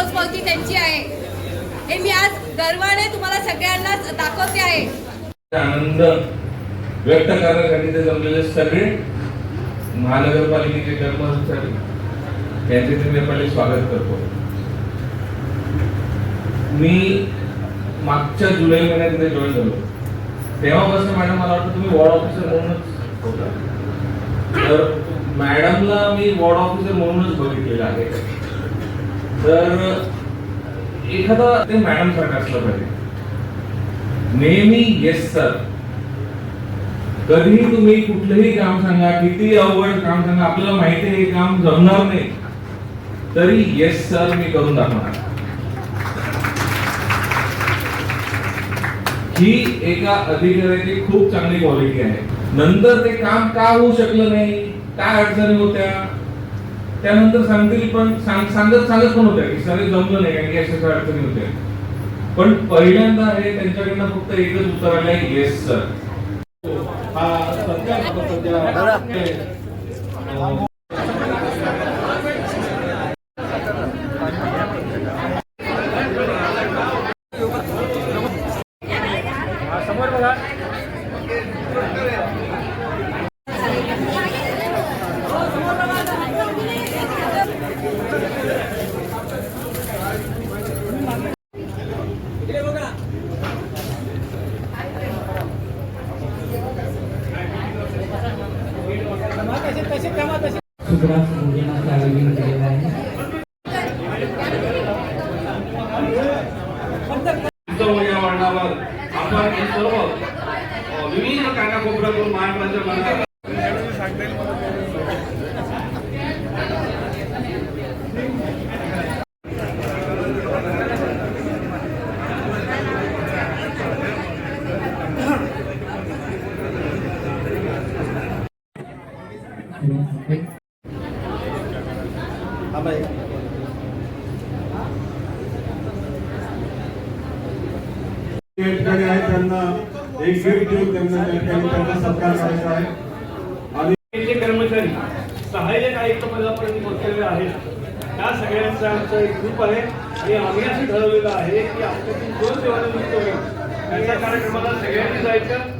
पोचपावती त्यांची आहे. हे मी आज गर्वाने तुम्हाला सगळ्यांना दाखवते आहे. आनंद व्यक्त करण्यासाठी ते जमलेले सगळे महानगरपालिकेचे कर्मचारी त्यांचे ते मी आपण स्वागत करतो. मी मागच्या जुलै महिन्यात तिथे जॉईन झालो. तेव्हापासून मॅडम मला वाटतं तुम्ही वॉर्ड ऑफिसर म्हणूनच होता. तर मॅडमला मी वॉर्ड ऑफिसर म्हणूनच बघितलेलं आहे. तर एखादा ते मॅडम सारखं असलं पाहिजे. नेहमी येस सर कधीही तुम्ही कुठलंही काम सांगा किती अवघड काम सांगा आपल्याला माहिती आहे हे काम जमणार नाही. तरी येस सर मी करून दाखवणार. ही एका अधिकाऱ्याची खूप चांगली क्वालिटी आहे. नंतर ते काम का होऊ शकलं नाही? काय अडचणी होत्या? त्यानंतर सांगतील पण सांग सांगत सांगत पण होत्या की सगळे जमलं नाही कारण की अशा अडचणी होत्या. पण पहिल्यांदा हे त्यांच्याकडनं फक्त एकच उत्तर आलंय येस सर हा होता सध्या सुग्रास भोजनाचं आयोजन केलेलं आहे. उत्सव या वर्णावर आपण हे सर्व विविध कानाकोपऱ्यातून महाराष्ट्राच्या मनात त्यांना एक त्यांना त्या ठिकाणी त्यांचा सत्कार करायचा आहे. आणि जे कर्मचारी सहाय्यक आयुक्त पदापर्यंत पोहोचलेले आहेत त्या सगळ्यांचा आमचा एक ग्रुप आहे. आणि आम्ही असं ठरवलेलं आहे की आपल्यातील दोन होईल त्यांच्या कार्यक्रमाला सगळ्यांनी जायचं